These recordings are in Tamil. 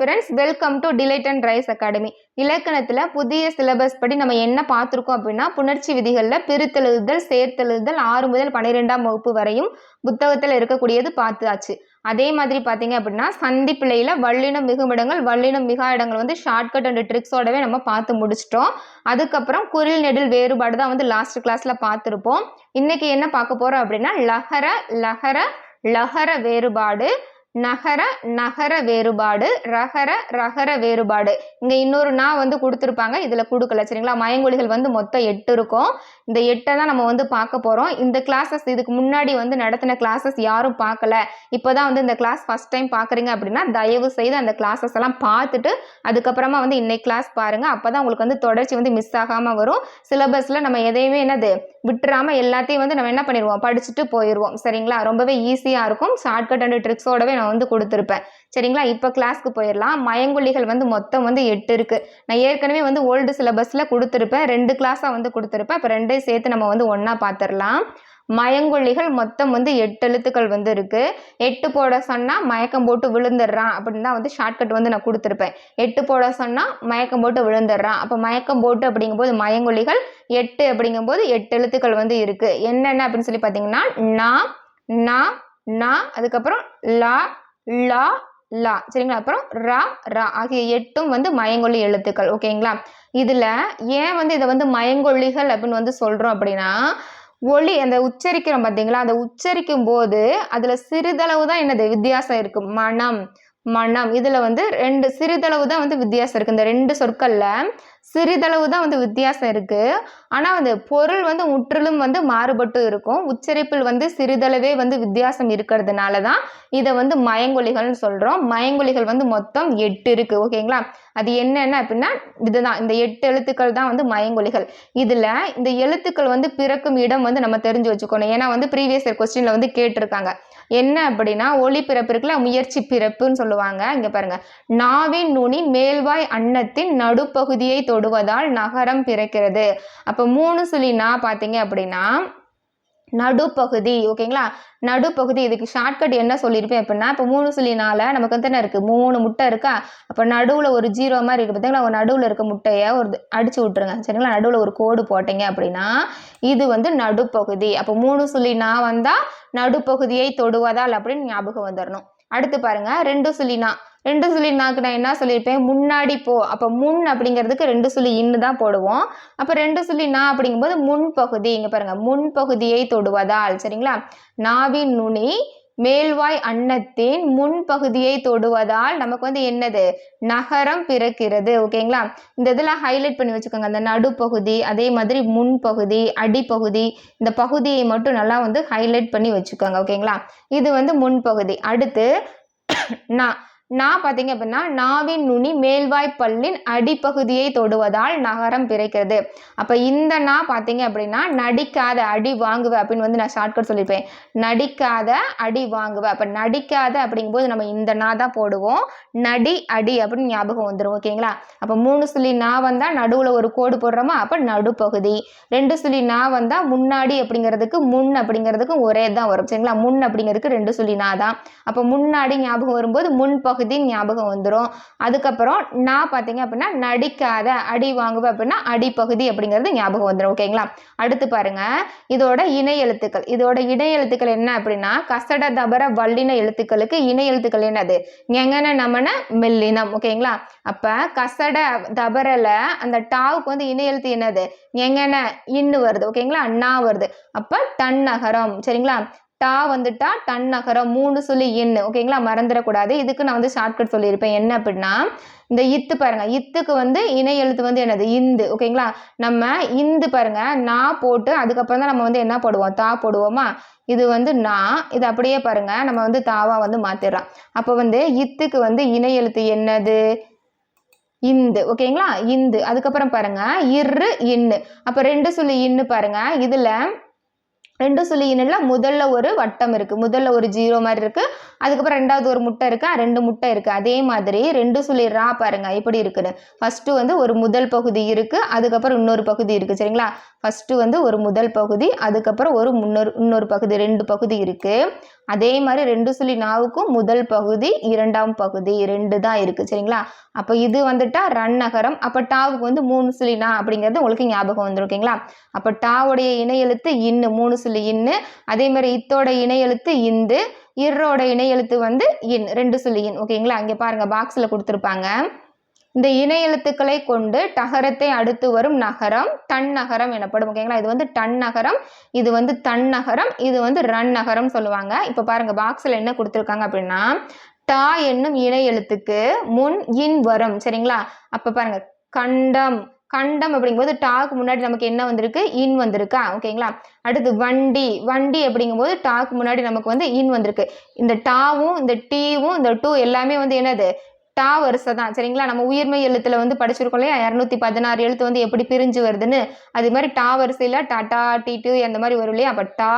Friends welcome to delight and rise academy இலக்கணத்தில் புதிய சிலபஸ் படி நம்ம என்ன பார்த்துருக்கோம் அப்படின்னா புணர்ச்சி விதிகளில் பிரித்தெழுதல் சேர்த்தெழுதல் ஆறு முதல் பன்னிரெண்டாம் வகுப்பு வரையும் புத்தகத்தில் இருக்கக்கூடியது பார்த்தாச்சு. அதே மாதிரி பார்த்தீங்க அப்படின்னா சந்தி பிள்ளையில் வல்லினம் மிகுமிடங்கள் வல்லினம் மிகா இடங்கள் வந்து ஷார்ட்கட் அண்ட் ட்ரிக்ஸோடவே நம்ம பார்த்து முடிச்சிட்டோம். அதுக்கப்புறம் குரில் நெடில் வேறுபாடு தான் வந்து லாஸ்ட் கிளாஸில் பார்த்துருப்போம். இன்னைக்கு என்ன பார்க்க போகிறோம் அப்படின்னா லஹர லஹர லஹர வேறுபாடு. நகர நகர வேறுபாடு ரகர ரகர வேறுபாடு. இங்கே இன்னொரு நான் வந்து கொடுத்துருப்பாங்க இதில் கொடுக்கல சரிங்களா? மயங்கொழிகள் வந்து மொத்தம் எட்டு இருக்கும். இந்த எட்டை தான் நம்ம வந்து பார்க்க போகிறோம் இந்த கிளாஸஸ் இதுக்கு முன்னாடி வந்து நடத்தின கிளாஸஸ் யாரும் பார்க்கல. இப்போ தான் வந்து இந்த கிளாஸ் ஃபஸ்ட் டைம் பார்க்குறீங்க அப்படின்னா தயவு செய்து அந்த கிளாஸஸ் எல்லாம் பார்த்துட்டு அதுக்கப்புறமா வந்து இன்னைக்கு கிளாஸ் பாருங்கள் அப்போ தான் உங்களுக்கு வந்து தொடர்ச்சி வந்து மிஸ் ஆகாமல் வரும். சிலபஸில் நம்ம எதையுமே என்னது விட்டுறாம எல்லாத்தையும் வந்து நம்ம என்ன பண்ணிடுவோம்? படிச்சுட்டு போயிடுவோம் சரிங்களா? ரொம்பவே ஈஸியாக இருக்கும். ஷார்ட்கட் அண்ட் ட்ரிக்ஸோடவே நான் வந்து கொடுத்துருப்பேன். சரிங்களா? இப்போ கிளாஸ்க்கு போயிடலாம். மயங்கொல்லிகள் வந்து மொத்தம் வந்து எட்டு இருக்குது நான் ஏற்கனவே வந்து ஓல்டு சிலபஸில் கொடுத்துருப்பேன். ரெண்டு கிளாஸாக வந்து கொடுத்துருப்பேன். இப்போ ரெண்டையும் சேர்த்து நம்ம வந்து ஒன்றா பார்த்துடலாம் மயங்கொல்லிகள் மொத்தம் வந்து எட்டு எழுத்துக்கள் வந்து இருக்குது எட்டு போட சொன்னால் மயக்கம் போட்டு விழுந்துடுறான் அப்படின்னு தான் வந்து ஷார்ட்கட் வந்து நான் கொடுத்துருப்பேன். எட்டு போட சொன்னால் மயக்கம் போட்டு விழுந்துடுறான். அப்போ மயக்கம் போட்டு அப்படிங்கும்போது மயங்கொல்லிகள் எட்டு அப்படிங்கும்போது எட்டு எழுத்துக்கள் வந்து இருக்குது என்னென்ன அப்படின்னு சொல்லி பார்த்தீங்கன்னா நா நா நா அதுக்கப்புறம் லா லா லா. சரிங்களா? அப்புறம் ரா ரா ஆகிய எட்டும் வந்து மயங்கொல்லி எழுத்துக்கள். ஓகேங்களா? இதில் ஏன் வந்து இதை வந்து மயங்கொல்லிகள் அப்படின்னு வந்து சொல்கிறோம் அப்படின்னா ஒளி அந்த உச்சரிக்கிறோம் பார்த்தீங்களா அந்த உச்சரிக்கும் போது அதில் சிறிதளவு தான் என்னது? வித்தியாசம் இருக்குது மனம் மனம். இதில் வந்து ரெண்டு சிறிதளவு தான் வந்து வித்தியாசம் இருக்குது இந்த ரெண்டு சொற்களில் சிறிதளவு தான் வந்து வித்தியாசம் இருக்குது ஆனால் வந்து பொருள் வந்து முற்றிலும் வந்து மாறுபட்டு இருக்கும். உச்சரிப்பில் வந்து சிறிதளவே வந்து வித்தியாசம் இருக்கிறதுனால தான் இதை வந்து மயங்கொலிகள்னு சொல்கிறோம் மயங்கொலிகள் வந்து மொத்தம் எட்டு இருக்குது ஓகேங்களா? அது என்னென்ன அப்படின்னா இதுதான் இந்த எட்டு எழுத்துக்கள் தான் வந்து மயங்கொலிகள் இதில் இந்த எழுத்துக்கள் வந்து பிறக்கும் இடம் வந்து நம்ம தெரிஞ்சு வச்சுக்கணும். ஏன்னா வந்து ப்ரீவியஸ் இயர் கொஸ்டினில் வந்து கேட்டிருக்காங்க. என்ன அப்படின்னா ஒளி பிறப்பு இருக்குல்ல முயற்சி பிறப்புன்னு சொல்லுவாங்க. இங்கே பாருங்கள் நாவின் நுனி மேல்வாய் அன்னத்தின் நடுப்பகுதியை தொடுவதால் நகரம் பிறக்கிறது. அப்போ மூணு சுழினா பார்த்தீங்க அப்படின்னா நடுப்பகுதி ஓகேங்களா? நடுப்பகுதி இதுக்கு ஷார்ட்கட் என்ன சொல்லியிருப்பேன் அப்படின்னா இப்போ மூணு சொல்லினால நமக்கு வந்து என்ன இருக்குது மூணு முட்டை இருக்கா? அப்போ நடுவில் ஒரு ஜீரோ மாதிரி இருக்குது பார்த்தீங்களா ஒரு நடுவில் இருக்க முட்டையை ஒரு அடிச்சு விட்ருங்க சரிங்களா? நடுவில் ஒரு கோடு போட்டீங்க அப்படின்னா இது வந்து நடுப்பகுதி. அப்போ மூணு சொல்லினா வந்தால் நடுப்பகுதியை தொடுவதால் அப்படின்னு ஞாபகம் வந்துடணும் அடுத்து பாருங்க ரெண்டு சொல்லினா ரெண்டு சுழி நாக்கு நான் என்ன சொல்லியிருப்பேன்? முன்னாடி போ. அப்போ முன் அப்படிங்கிறதுக்கு ரெண்டு சுழி இன்னு தான் போடுவோம். அப்போ ரெண்டு சுழி நா அப்படிங்கும்போது முன்பகுதி இங்கே பாருங்க. முன்பகுதியை தொடுவதால். சரிங்களா? நாவின் நுனி மேல்வாய் அன்னத்தின் முன்பகுதியை தொடுவதால் நமக்கு வந்து என்னது? நகரம் பிறக்கிறது. ஓகேங்களா? இந்த இதெல்லாம் ஹைலைட் பண்ணி வச்சுக்கோங்க. அந்த நடுப்பகுதி அதே மாதிரி முன்பகுதி அடிப்பகுதி இந்த பகுதியை மட்டும் நல்லா வந்து ஹைலைட் பண்ணி வச்சுக்கோங்க. ஓகேங்களா? இது வந்து முன்பகுதி அடுத்து நான் நான் பார்த்தீங்க அப்படின்னா நாவின் நுனி மேல்வாய் பல்லின் அடிப்பகுதியை தொடுவதால் நகரம் பிறக்கிறது. அப்போ இந்த நா பார்த்தீங்க அப்படின்னா நடிக்காத அடி வாங்குவ அப்படின்னு வந்து நான் ஷார்ட்கட் சொல்லியிருப்பேன் நடிக்காத அடி வாங்குவ. அப்போ நடிக்காத அப்படிங்கும்போது நம்ம இந்த நா தான் போடுவோம். நடி அடி அப்படின்னு ஞாபகம் வந்துடும் ஓகேங்களா அப்போ மூணு சுழி நா வந்தால் நடுவில் ஒரு கோடு போடுறோமா? அப்போ நடுப்பகுதி. ரெண்டு சுழி நா வந்தால் முன்னாடி அப்படிங்கிறதுக்கு முன் அப்படிங்கிறதுக்கும் ஒரே தான் வரும் சரிங்களா? முன் அப்படிங்கிறதுக்கு ரெண்டு சுழி நா தான். அப்போ முன்னாடி ஞாபகம் வரும்போது முன்பகுதி ஞாபகம் வந்துடும் அதுக்கப்புறம் நான் பார்த்தீங்க அப்படின்னா நடிக்காத அடி வாங்குவேன் அப்படின்னா அடிப்பகுதி அப்படிங்கிறது ஞாபகம் வந்துடும் ஓகேங்களா அடுத்து பாருங்க. இதோட இணை எழுத்துக்கள். இதோட இணை எழுத்துக்கள் என்ன அப்படின்னா கசட தபர வல்லின எழுத்துக்களுக்கு இணை எழுத்துக்கள் என்னது? எங்கன நமன மெல்லினம் ஓகேங்களா அப்ப கசட தபரல அந்த டாவுக்கு வந்து இணை எழுத்து என்னது? எங்கன இன்னு வருது ஓகேங்களா அண்ணா வருது. அப்போ டன் நகரம் சரிங்களா? டா வந்துட்டா டன் நகரம் மூணு சொல்லி இன்னு ஓகேங்களா? மறந்துடக்கூடாது. இதுக்கு நான் வந்து ஷார்ட்கட் சொல்லியிருப்பேன். என்ன அப்படின்னா இந்த இத்து பாருங்க. இத்துக்கு வந்து இணை எழுத்து வந்து என்னது? இந்து. ஓகேங்களா? நம்ம இந்து பாருங்க. நா போட்டு அதுக்கப்புறம் தான் நம்ம வந்து என்ன போடுவோம்? தா போடுவோமா? இது வந்து நா. இது அப்படியே பாருங்க. நம்ம வந்து தாவா வந்து மாத்திடுறோம் அப்போ வந்து இத்துக்கு வந்து இணை எழுத்து என்னது? இந்து. ஓகேங்களா? இந்து. அதுக்கப்புறம் பாருங்க. இரு இன்னு. அப்போ ரெண்டு சொல்லி இன்னு பாருங்க. இதுல ரெண்டு சுழி முதல்ல ஒரு வட்டம் இருக்கு. முதல்ல ஒரு ஜீரோ மாதிரி இருக்கு. அதுக்கப்புறம் ரெண்டாவது ஒரு முட்டை இருக்கு. ரெண்டு முட்டை இருக்கு. அதே மாதிரி ரெண்டு சுழி ரா பாருங்க எப்படி இருக்குன்னு ஃபஸ்ட்டு வந்து ஒரு முதல் பகுதி இருக்கு. அதுக்கப்புறம் இன்னொரு பகுதி இருக்கு. சரிங்களா? ஃபஸ்ட்டு வந்து ஒரு முதல் பகுதி அதுக்கப்புறம் ஒரு முன்னொரு இன்னொரு பகுதி ரெண்டு பகுதி இருக்குது அதே மாதிரி ரெண்டு சுழி நாவுக்கும் முதல் பகுதி இரண்டாம் பகுதி ரெண்டு தான் இருக்குது சரிங்களா? அப்போ இது வந்துட்டா ரன் நகரம். அப்போ டாவுக்கு வந்து மூணு சுழி நா அப்படிங்கிறது உங்களுக்கு ஞாபகம் வந்துடும் ஓகேங்களா? அப்போ டாவுடைய இணையெழுத்து இன்னு மூணு சுழி இன்னு. அதே மாதிரி இத்தோட இணையெழுத்து இந்து இரோட இணையெழுத்து வந்து இன் ரெண்டு சுழி இன் ஓகேங்களா? அங்கே பாருங்கள் பாக்ஸில் கொடுத்துருப்பாங்க. இந்த இணை எழுத்துக்களை கொண்டு டகரத்தை அடுத்து வரும் நகரம் தன் நகரம் எனப்படும் ஓகேங்களா இது வந்து டன் நகரம் இது வந்து தன் நகரம் இது வந்து ரன் நகரம் சொல்லுவாங்க. இப்போ பாருங்க பாக்ஸில் என்ன கொடுத்துருக்காங்க அப்படின்னா டா என்னும் இணை எழுத்துக்கு முன் இன் வரும் சரிங்களா? அப்போ பாருங்க கண்டம் கண்டம் அப்படிங்கும்போது டாக்கு முன்னாடி நமக்கு என்ன வந்திருக்கு? இன் வந்திருக்கா? ஓகேங்களா அடுத்து வண்டி வண்டி அப்படிங்கும்போது டாக்கு முன்னாடி நமக்கு வந்து இன் வந்திருக்கு. இந்த டாவும் இந்த டீவும் இந்த டூ எல்லாமே வந்து என்னது? டா வரிசை தான். சரிங்களா? நம்ம உயிர்மை எழுத்துல வந்து படிச்சிருக்கோம் இல்லையா? இரநூத்தி பதினாறு எழுத்து வந்து எப்படி பிரிஞ்சு வருதுன்னு? அது மாதிரி டா வரிசையில் டாட்டா டி டூ அந்த மாதிரி வரும் இல்லையா? அப்போ டா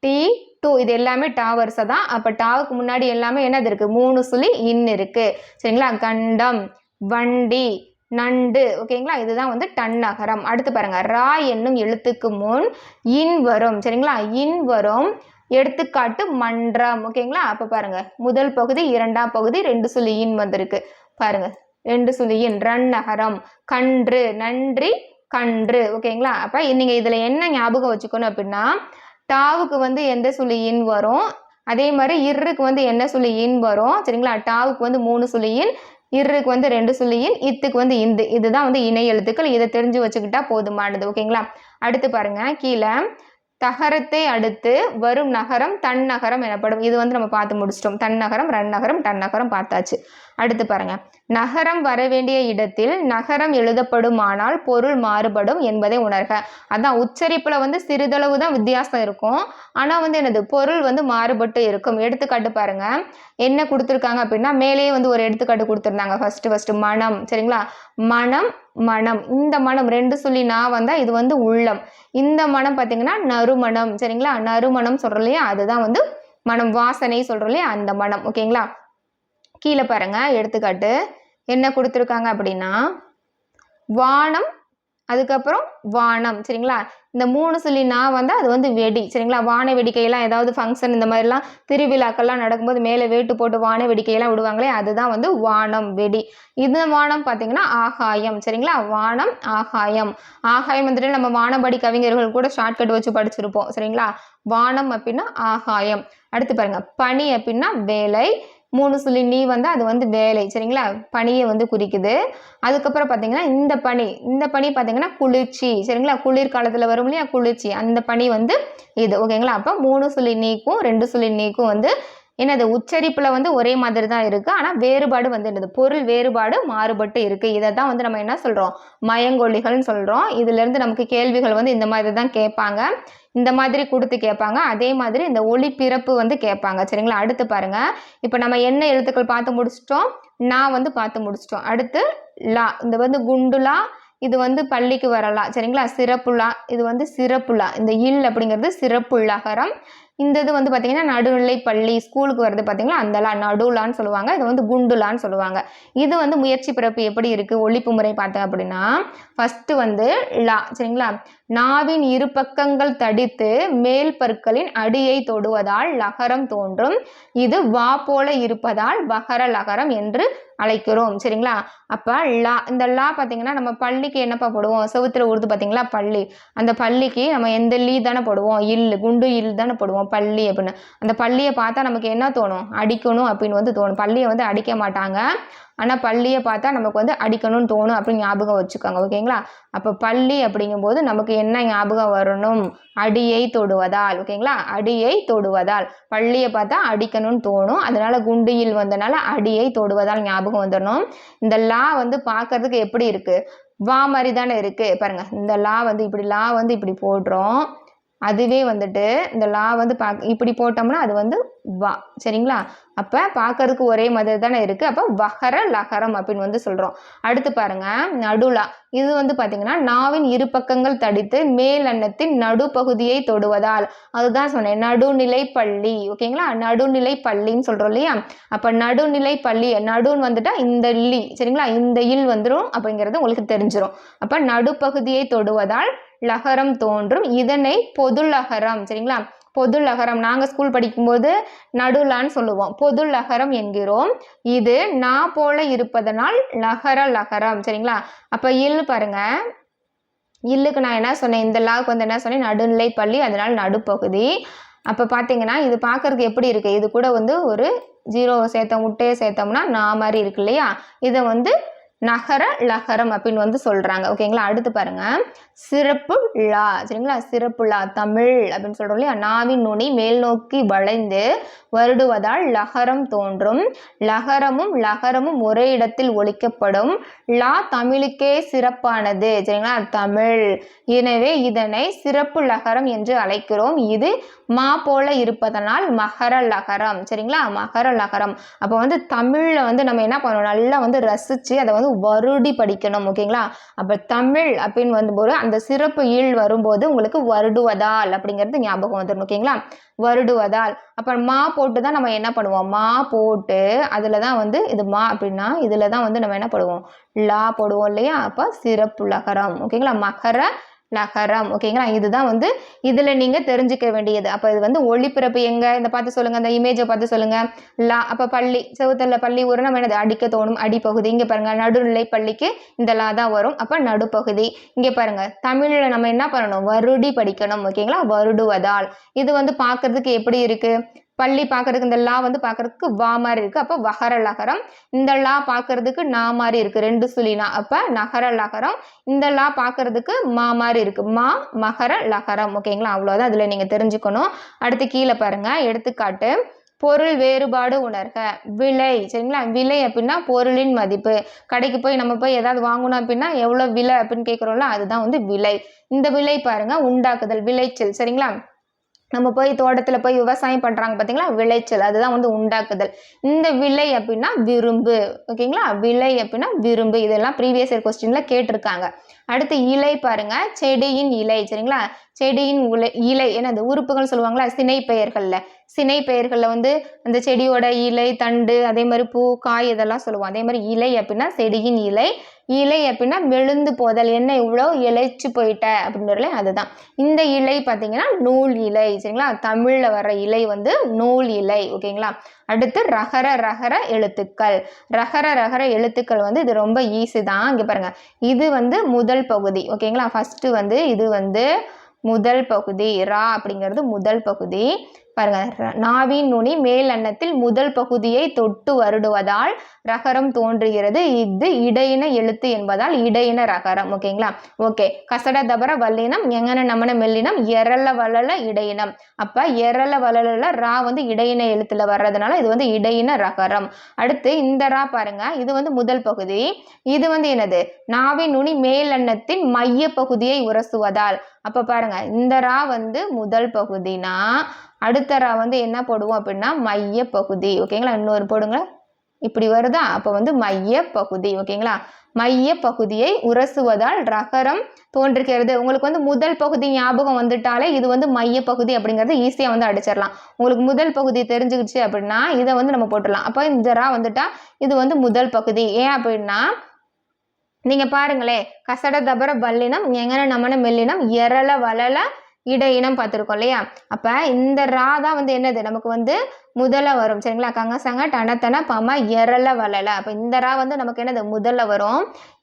டி டூ இது எல்லாமே டா வரிசை தான். அப்போ டாவுக்கு முன்னாடி எல்லாமே என்னது இருக்குது மூணு சுழி இன் இருக்குது சரிங்களா? கண்டம் வண்டி நண்டு. ஓகேங்களா? இதுதான் வந்து டன்னகரம் அடுத்து பாருங்க. ரா என்னும் எழுத்துக்கு முன் இன் வரும். சரிங்களா? இன் வரும். எடுத்துக்காட்டு மன்றம். ஓகேங்களா அப்போ பாருங்க. முதல் பகுதி இரண்டாம் பகுதி ரெண்டு சுழியின் வந்திருக்கு. பாருங்க. ரெண்டு சுழியின் ரன் நகரம். கன்று. நன்றி. கன்று. ஓகேங்களா அப்போ நீங்கள் இதில் என்ன ஞாபகம் வச்சுக்கணும் அப்படின்னா டாவுக்கு வந்து எந்த சுழியின் வரும்? அதே மாதிரி இருக்கு வந்து என்ன சுழியின் வரும்? சரிங்களா? டாவுக்கு வந்து மூணு சுழியின் இருக்கு வந்து ரெண்டு சுழியின் இத்துக்கு வந்து இந்து. இதுதான் வந்து இணை எழுத்துக்கள். இதை தெரிஞ்சு வச்சுக்கிட்டா போதுமானது. ஓகேங்களா அடுத்து பாருங்க. கீழே. தகரத்தை அடுத்து வரும் நகரம் தன் நகரம் எனப்படும். இது வந்து நம்ம பார்த்து முடிச்சிட்டோம். தன் நகரம் ரன் நகரம் டன் நகரம் பார்த்தாச்சு. அடுத்து பாருங்க. நகரம் வர வேண்டிய இடத்தில் நகரம் எழுதப்படுமானால் பொருள் மாறுபடும் என்பதை உணர்க. அதான் உச்சரிப்புல வந்து சிறிதளவு தான் வித்தியாசம் இருக்கும். ஆனா வந்து என்னது? பொருள் வந்து மாறுபட்டு இருக்கும். எடுத்துக்காட்டு பாருங்க. என்ன கொடுத்துருக்காங்க அப்படின்னா மேலேயே வந்து ஒரு எடுத்துக்காட்டு கொடுத்துருந்தாங்க. ஃபர்ஸ்ட் ஃபர்ஸ்ட் மனம். சரிங்களா? மனம் மனம். இந்த மனம் ரெண்டு சொல்லி நான் வந்தா இது வந்து உள்ளம். இந்த மனம் பார்த்தீங்கன்னா நறுமணம். சரிங்களா? நறுமணம் சொல்றோம் இல்லையா? அதுதான் வந்து மனம் வாசனை சொல்றோம் இல்லையா? அந்த மனம். ஓகேங்களா? கீழே பாருங்கள் எடுத்துக்காட்டு. என்ன கொடுத்துருக்காங்க அப்படின்னா வானம் அதுக்கப்புறம் வானம் சரிங்களா? இந்த மூணு சொல்லி நான் வந்து அது வந்து வெடி சரிங்களா? வான வெடிக்கையெல்லாம் ஏதாவது ஃபங்க்ஷன் இந்த மாதிரிலாம் திருவிழாக்கள்லாம் நடக்கும்போது மேலே வேட்டு போட்டு வான வெடிக்கையெல்லாம் விடுவாங்களே அதுதான் வந்து வானம் வெடி. இந்த வானம் பார்த்தீங்கன்னா ஆகாயம் சரிங்களா? வானம் ஆகாயம். ஆகாயம் வந்துட்டு நம்ம வானபடி கவிஞர்கள் கூட ஷார்ட்கட் வச்சு படிச்சிருப்போம் சரிங்களா? வானம் அப்படின்னா ஆகாயம். அடுத்து பாருங்க பனி அப்படின்னா வேலை மூணு சொல்லி நீ வந்து அது வந்து வேலை சரிங்களா? பனியை வந்து குறிக்குது. அதுக்கப்புறம் பார்த்தீங்கன்னா இந்த பனி இந்த பனி பார்த்தீங்கன்னா குளிர்ச்சி சரிங்களா? குளிர்காலத்தில் வரும் இல்லையா? குளிர்ச்சி. அந்த பனி வந்து இது ஓகேங்களா? அப்போ மூணு சொல்லி நீக்கும் ரெண்டு சொல்லி நீக்கும் வந்து என்னது? உச்சரிப்பில் வந்து ஒரே மாதிரி தான் இருக்குது ஆனால் வேறுபாடு வந்து என்னது? பொருள் வேறுபாடு மாறுபட்டு இருக்குது இதை தான் வந்து நம்ம என்ன சொல்கிறோம் மயங்கொல்லிகள்னு சொல்கிறோம் இதுலேருந்து நமக்கு கேள்விகள் வந்து இந்த மாதிரி தான் கேட்பாங்க. இந்த மாதிரி கொடுத்து கேட்பாங்க. அதே மாதிரி இந்த ஒளி பிறப்பு வந்து கேட்பாங்க. சரிங்களா? அடுத்து பாருங்க. இப்போ நம்ம என்ன எழுத்துக்கள் பார்த்து முடிச்சிட்டோம்? நான் வந்து பார்த்து முடிச்சிட்டோம். அடுத்து லா. இந்த வந்து குண்டுலா இது வந்து பள்ளிக்கு வரலாம் சரிங்களா? சிறப்புலா இது வந்து சிறப்புலா இந்த இல் அப்படிங்கிறது சிறப்புள்ளகரம் இந்த இது வந்து பார்த்தீங்கன்னா நடுநிலை பள்ளி ஸ்கூலுக்கு வருது பார்த்தீங்களா அந்த லா. நடுலான்னு சொல்லுவாங்க. இது வந்து குண்டுலான்னு சொல்லுவாங்க. இது வந்து முயற்சி பிறப்பு எப்படி இருக்குது ஒழிப்பு முறை பார்த்தேன் அப்படின்னா ஃபஸ்ட்டு வந்து லா. சரிங்களா? நாவின் இரு பக்கங்கள் தடித்து மேல் பற்களின் அடியை தொடுவதால் லகரம் தோன்றும். இது வா போல இருப்பதால் வகர லகரம் என்று அழைக்கிறோம். சரிங்களா? அப்போ லா இந்த லா பார்த்தீங்கன்னா நம்ம பள்ளிக்கு என்னப்பா போடுவோம்? செவுத்துல உருது பார்த்தீங்களா பள்ளி. அந்த பள்ளிக்கு நம்ம எந்த லீ தானே போடுவோம்? இல் குண்டு இல் தானே போடுவோம்? பள்ளி அப்படின்னு. அந்த பள்ளியை பார்த்தா நமக்கு என்ன தோணும்? அடிக்கணும் அப்படின்னு வந்து தோணும். பள்ளியை வந்து அடிக்க மாட்டாங்க. ஆனால் பள்ளியை பார்த்தா நமக்கு வந்து அடிக்கணும்னு தோணும் அப்படின்னு ஞாபகம் வச்சுக்கோங்க ஓகேங்களா? அப்போ பள்ளி அப்படிங்கும்போது நமக்கு என்ன ஞாபகம் வரணும்? அடியை தொடுவதால் ஓகேங்களா? அடியை தொடுவதால். பள்ளியை பார்த்தா அடிக்கணும்னு தோணும். அதனால குண்டியில் வந்தனால அடியை தொடுவதால் ஞாபகம் வந்துடணும். இந்த லா வந்து பார்க்கறதுக்கு எப்படி இருக்குது வா மாதிரி தானே இருக்குது பாருங்க இந்த லா வந்து இப்படி லா வந்து இப்படி போடுறோம். அதுவே வந்துட்டு இந்த லா வந்து பா இப்படி போட்டோம்னா அது வந்து வா. சரிங்களா? அப்போ பார்க்கறதுக்கு ஒரே மாதிரி தானே இருக்குது அப்போ வகர லகரம் அப்படின்னு வந்து சொல்கிறோம் அடுத்து பாருங்க நடுலா. இது வந்து பார்த்தீங்கன்னா நாவின் இரு பக்கங்கள் தடித்து மேல் அன்னத்தின் நடுப்பகுதியை தொடுவதால். அதுதான் சொன்னேன் நடுநிலை பள்ளி ஓகேங்களா? நடுநிலை பள்ளின்னு சொல்கிறோம் இல்லையா? அப்போ நடுநிலை பள்ளி நடுன்னு வந்துட்டால் இந்த லி. சரிங்களா? இந்த இல் வந்துடும் அப்படிங்கிறது உங்களுக்கு தெரிஞ்சிடும் அப்போ நடுப்பகுதியை தொடுவதால் லகரம் தோன்றும். இதனை பொது லகரம் சரிங்களா? பொது லகரம் நாங்கள் ஸ்கூல் படிக்கும்போது நடுலான்னு சொல்லுவோம். பொது லகரம் என்கிறோம். இது நா போல இருப்பதனால் லகர லகரம் சரிங்களா? அப்போ இல் பாருங்க. இல்லுக்கு நான் என்ன சொன்னேன்? இந்த லாவுக்கு வந்து என்ன சொன்னேன்? நடுநிலை பள்ளி அதனால் நடுப்பகுதி. அப்போ பார்த்தீங்கன்னா இது பார்க்கறதுக்கு எப்படி இருக்குது இது கூட வந்து ஒரு ஜீரோ சேர்த்தோம் முட்டையை சேர்த்தோம்னா நான் மாதிரி இருக்கு இல்லையா? இதை வந்து நகர லகரம் அப்படின்னு வந்து சொல்கிறாங்க ஓகேங்களா அடுத்து பாருங்க. சிறப்பு லா. சரிங்களா? சிறப்பு லா தமிழ் அப்படின்னு சொல்கிறோம் இல்லையா? நாவின் நுனி மேல் நோக்கி வளைந்து வருடுவதால் லகரம் தோன்றும். லகரமும் லகரமும் ஒரே இடத்தில் ஒழிக்கப்படும் லா தமிழுக்கே சிறப்பானது. சரிங்களா? தமிழ். எனவே இதனை சிறப்பு லகரம் என்று அழைக்கிறோம். இது மா போல இருப்பதனால் மகர லகரம். சரிங்களா? மகர லகரம். அப்போ வந்து தமிழில் வந்து நம்ம என்ன பண்ணணும்? நல்லா வந்து ரசித்து அதை வந்து வருடி படிக்கணும். ஓகேங்களா? அப்போ தமிழ் அப்படின்னு வந்தபோது அந்த சிறப்பு ஈழ் வரும்போது உங்களுக்கு வருடுவதால் அப்படிங்கிறது ஞாபகம் வந்துடும் ஓகேங்களா? வருடுவதால். அப்புறம் மா போட்டு தான் நம்ம என்ன பண்ணுவோம்? மா போட்டு அதில் தான் வந்து இது மா அப்படின்னா இதில் தான் வந்து நம்ம என்ன பண்ணுவோம் லா போடுவோம் இல்லையா? அப்போ சிறப்பு லகரம். ஓகேங்களா? மகர நகரம் ஓகேங்களா இதுதான் வந்து இதில் நீங்கள் தெரிஞ்சுக்க வேண்டியது. அப்போ இது வந்து ஒளிப்பிறப்பு எங்கே? இந்த பார்த்து சொல்லுங்கள் அந்த இமேஜை பார்த்து சொல்லுங்கள் லா அப்போ பள்ளி செவுத்தல்ல பள்ளி ஒரு நம்ம என்னது? அடிக்க தோணும் அடிப்பகுதி. இங்கே பாருங்கள் நடுநிலை பள்ளிக்கு இந்த லா தான் வரும். அப்போ நடுப்பகுதி. இங்கே பாருங்கள் தமிழில் நம்ம என்ன பண்ணணும்? வருடி படிக்கணும் ஓகேங்களா வருடுவதால். இது வந்து பார்க்கறதுக்கு எப்படி இருக்குது பள்ளி பார்க்கறதுக்கு இந்த லா வந்து பார்க்கறதுக்கு வா மாதிரி இருக்குது அப்போ வகர லகரம். இந்த லா பார்க்கறதுக்கு நா மாதிரி இருக்குது ரெண்டு சுழினா. அப்போ நகர லகரம். இந்த லா பார்க்கறதுக்கு மா மாதிரி இருக்குது மா மகர லகரம். ஓகேங்களா அவ்வளோதான் அதில் நீங்கள் தெரிஞ்சுக்கணும். அடுத்து கீழே பாருங்கள் எடுத்துக்காட்டு. பொருள் வேறுபாடு உணர்க. விலை. சரிங்களா? விலை அப்படின்னா பொருளின் மதிப்பு. கடைக்கு போய் நம்ம போய் ஏதாவது வாங்கணும் அப்படின்னா எவ்வளோ விலை அப்படின்னு கேட்குறோம்ல அதுதான் வந்து விலை. இந்த விலை பாருங்கள் உண்டாக்குதல். விளைச்சல். சரிங்களா? நம்ம போய் தோட்டத்தில் போய் விவசாயம் பண்ணுறாங்க பார்த்தீங்களா விளைச்சல். அதுதான் வந்து உண்டாக்குதல். இந்த விலை அப்படின்னா விரும்பு. ஓகேங்களா? விலை அப்படின்னா விரும்பு. இதெல்லாம் ப்ரீவியஸ் இயர் கொஸ்டினில் கேட்டிருக்காங்க. அடுத்து இலை பாருங்க. செடியின் இலை. சரிங்களா? செடியின் உலை இலை என்னது உறுப்புகள் சொல்லுவாங்களா? சினை பெயர்களில் சினை பெயர்களில் வந்து அந்த செடியோட இலை தண்டு அதே மாதிரி பூ காய் இதெல்லாம் சொல்லுவோம். அதே மாதிரி இலை அப்படின்னா செடியின் இலை. இலை அப்படின்னா மெழுந்து போதல். என்ன இவ்வளோ? இலைச்சு போயிட்ட அப்படின்றதுல அதுதான். இந்த இலை பார்த்தீங்கன்னா நூல் இலை சரிங்களா? தமிழில் வர இலை வந்து நூல் இலை ஓகேங்களா? அடுத்து ரகர ரகர எழுத்துக்கள். ரகர ரகர எழுத்துக்கள் வந்து இது ரொம்ப ஈஸி தான். இங்கே பாருங்க. இது வந்து முதல் பகுதி ஓகேங்களா? ஃபஸ்ட்டு வந்து இது வந்து முதல் பகுதி ரா அப்படிங்கிறது முதல் பகுதி. பாருங்க நாவின் நுனி மேல் அன்னத்தில் முதல் பகுதியை தொட்டு வருடுவதால் ரகரம் தோன்றுகிறது. இது இடையின எழுத்து என்பதால் இடையின ரகரம் ஓகேங்களா? ஓகே கசட தபர வல்லினம் எங்கன நமன மெல்லினம் எரல வளல இடையினம். அப்ப எரல வளல ரா வந்து இடையின எழுத்துல வர்றதுனால இது வந்து இடையின ரகரம். அடுத்து இந்த ரா பாருங்க இது வந்து முதல் பகுதி. இது வந்து என்னது? நாவின் நுனி மேல் அன்னத்தின் மைய பகுதியை உரசுவதால். அப்ப பாருங்க இந்த ரா வந்து முதல் பகுதினா அடுத்த ரா வந்து என்ன போடுவோம் அப்படின்னா மைய பகுதி ஓகேங்களா? இன்னொரு போடுங்க இப்படி வருதா? அப்போ வந்து மைய பகுதி ஓகேங்களா? மைய பகுதியை உரசுவதால் ரகரம் தோன்றுகிறது. உங்களுக்கு வந்து முதல் பகுதி ஞாபகம் வந்துட்டாலே இது வந்து மைய பகுதி அப்படிங்கிறது ஈஸியாக வந்து அடிச்சிடலாம். உங்களுக்கு முதல் பகுதி தெரிஞ்சுக்கிச்சு அப்படின்னா இதை வந்து நம்ம போட்டுடலாம். அப்போ இந்த ரா வந்துட்டா இது வந்து முதல் பகுதி. ஏன் அப்படின்னா நீங்கள் பாருங்களேன். கசட தபர வல்லினம் எங்கன நமன மெல்லினம் எரள வளல இடையினம் பார்த்துருக்கோம் இல்லையா? அப்போ இந்த ரா தான் வந்து என்னது? நமக்கு வந்து முதல்ல வரும். சரிங்களா? கங்கசங்க டனத்தன பம எரல வளல அப்போ இந்த ரா வந்து நமக்கு என்னது? முதல்ல வரும்.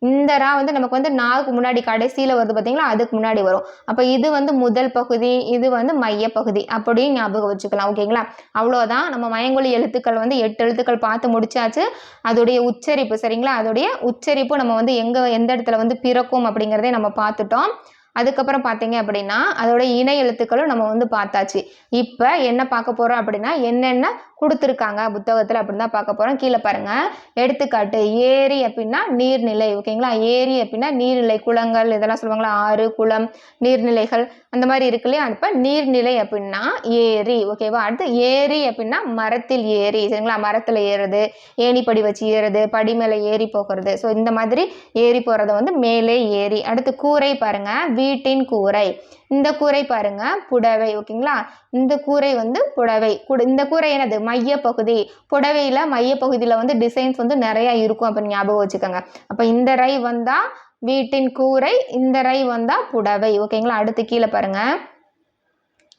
இந்த ரா வந்து நமக்கு வந்து நாவுக்கு முன்னாடி கடைசியில் வருது பார்த்தீங்களா? அதுக்கு முன்னாடி வரும். அப்போ இது வந்து முதல் பகுதி இது வந்து மைய பகுதி அப்படியும் ஞாபகம் வச்சுக்கலாம். ஓகேங்களா? அவ்வளோதான் நம்ம மயங்கொழி எழுத்துக்கள் வந்து எட்டு எழுத்துக்கள் பார்த்து முடிச்சாச்சு. அதோடைய உச்சரிப்பு சரிங்களா? அதோடைய உச்சரிப்பு நம்ம வந்து எங்கே எந்த இடத்துல வந்து பிறக்கும் அப்படிங்கிறதே நம்ம பார்த்துட்டோம். அதுக்கப்புறம் பார்த்தீங்க அப்படின்னா அதோட இணை எழுத்துக்களும் நம்ம வந்து பார்த்தாச்சு. இப்போ என்ன பார்க்க போகிறோம் அப்படின்னா என்னென்ன கொடுத்துருக்காங்க. புத்தகத்தில் அப்படின்னு தான் பார்க்க போகிறோம் கீழே பாருங்கள் எடுத்துக்காட்டு ஏரி அப்படின்னா நீர்நிலை ஓகேங்களா? ஏரி அப்படின்னா நீர்நிலை குளங்கள் இதெல்லாம் சொல்லுவாங்களா ஆறு குளம் நீர்நிலைகள் அந்த மாதிரி இருக்கு இல்லையா? அப்போ நீர்நிலை அப்படின்னா ஏரி ஓகேவா? அடுத்து ஏரி அப்படின்னா மரத்தில் ஏரி சரிங்களா? மரத்தில் ஏறுறது ஏணிப்படி வச்சு ஏறுறது படி மேலே ஏறி போகிறது ஸோ இந்த மாதிரி ஏறி போகிறத வந்து மேலே ஏரி அடுத்து கூரை பாருங்க. வீட்டின் கூரை. இந்த கூரை பாருங்க புடவை ஓகேங்களா? இந்த கூரை வந்து புடவை. குட- இந்த கூரை என்னது? மையப்பகுதி. புடவையில் மையப்பகுதியில் வந்து டிசைன்ஸ் வந்து நிறையா இருக்கும் அப்படின்னு ஞாபகம் வச்சுக்கோங்க. அப்போ இந்த ரை வந்தா வீட்டின் கூரை இந்த ரை வந்தா புடவை ஓகேங்களா? அடுத்து கீழே பாருங்க.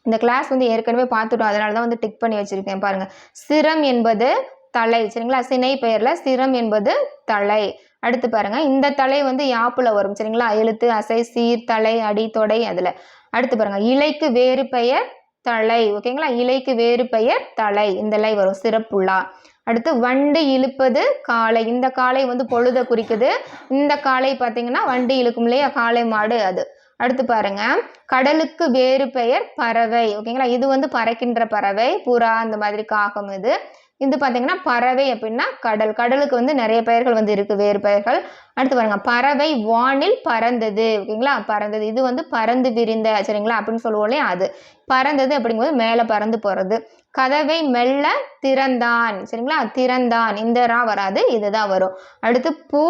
இந்த கிளாஸ் வந்து ஏற்கனவே பார்த்துட்டோம். அதனால தான் வந்து டிக் பண்ணி வச்சிருக்கேன் பாருங்க. சிரம் என்பது தலை சரிங்களா? சினை பெயர்ல சிரம் என்பது தலை. அடுத்து பாருங்க. இந்த தலை வந்து யாப்புல வரும் சரிங்களா? எழுத்து அசை சீர் தலை அடி தொடை அதுல. அடுத்து பாருங்கள் இலைக்கு வேறு பெயர் தலை ஓகேங்களா இலைக்கு வேறு பெயர் தலை இந்த லை வரும் சிறப்புள்ளா அடுத்து வண்டு இழுப்பது காளை இந்த காளை வந்து பொழுதை குறிக்குது. இந்த காளை பார்த்தீங்கன்னா வண்டி இழுக்கும் இல்லையா? காளை மாடு அது. அடுத்து பாருங்க கடலுக்கு வேறு பெயர் பறவை. ஓகேங்களா இது வந்து பறக்கின்ற பறவை. புறா அந்த மாதிரி காகம் இது. இது பார்த்தீங்கன்னா பறவை அப்படின்னா கடல். கடலுக்கு வந்து நிறைய பெயர்கள் வந்து இருக்குது வேறு பெயர்கள். அடுத்து பாருங்க பறவை வானில் பறந்தது ஓகேங்களா? பறந்தது. இது வந்து பறந்து விரிந்த சரிங்களா? அப்படின்னு சொல்லுவோம் இல்லையா? அது. பறந்தது அப்படிங்கும்போது மேலே பறந்து போகிறது கதவை மெல்ல திறந்தான் சரிங்களா? திறந்தான். இந்த ரா வராது இதுதான் வரும். அடுத்து பூ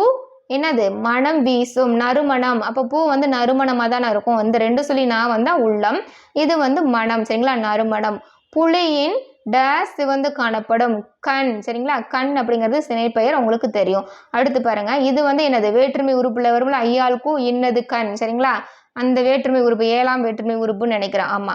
என்னது? மனம் வீசும் நறுமணம். அப்போ பூ வந்து நறுமணமாக தானே இருக்கும். இந்த ரெண்டு சொல்லி நான் வந்தால் உள்ளம் இது வந்து மனம் சரிங்களா? நறுமணம். புலியின் டேஸ் சிவந்து காணப்படும். கண் சரிங்களா? கண் அப்படிங்கிறது சினைப்பெயர் உங்களுக்கு தெரியும். அடுத்து பாருங்க. இது வந்து என்னது? வேற்றுமை உறுப்புல வரும்ல? ஐயாளுக்கும் இன்னது கண் சரிங்களா? அந்த வேற்றுமை உறுப்பு ஏழாம் வேற்றுமை உறுப்புன்னு நினைக்கிறேன். ஆமா.